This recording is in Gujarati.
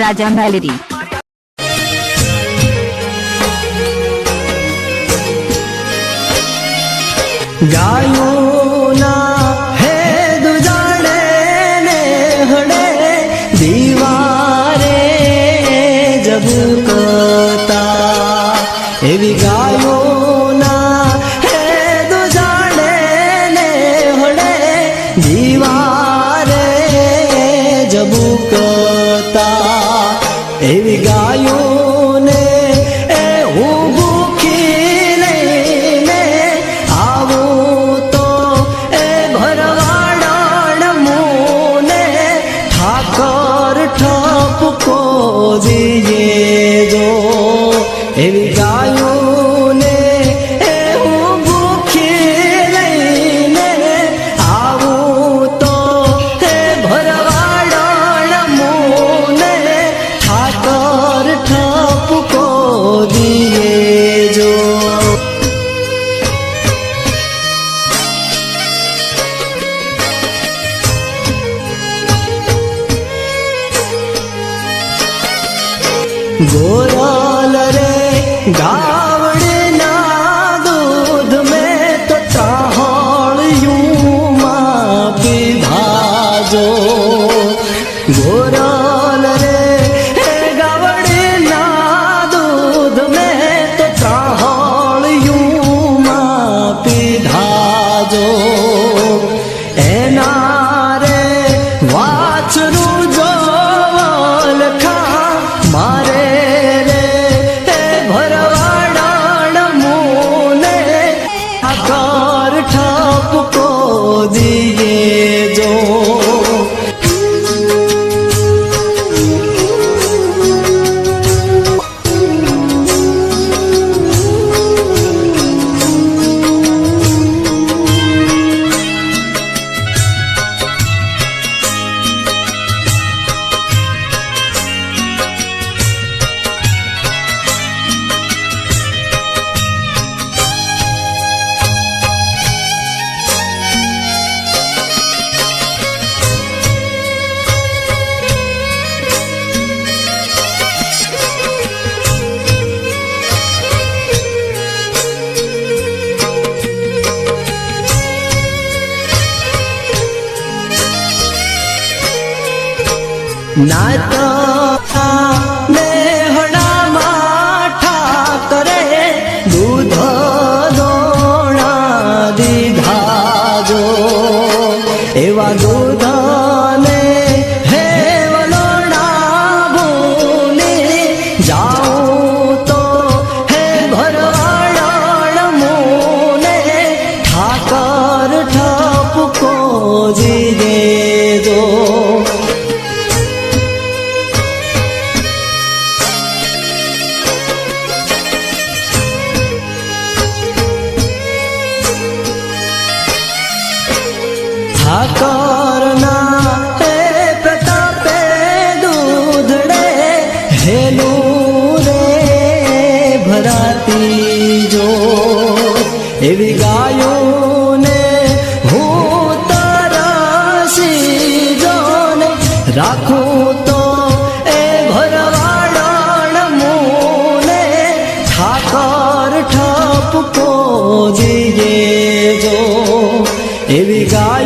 राजा मैलेरी। गायो ना है दुजाड़े ने हड़े दीवारे जब कोता। एवी गायो ना है दुजाड़े ने हड़े दीवारे દીવારે જબુકતા. એવી ગાયોને એ હું ભૂખી લઈને આવું ઠપકો દીએ গোলাল রে গা ना तो ઠાકોરના હે પ્રતાપે દૂધડે હેલું રે ભરાતી જો એવી ગાયોને હું તારા સીજોને રાખું તો એ ભરવાડાણ મૂને ઠાકર ઠપ પોજીએ જો એવી ગાય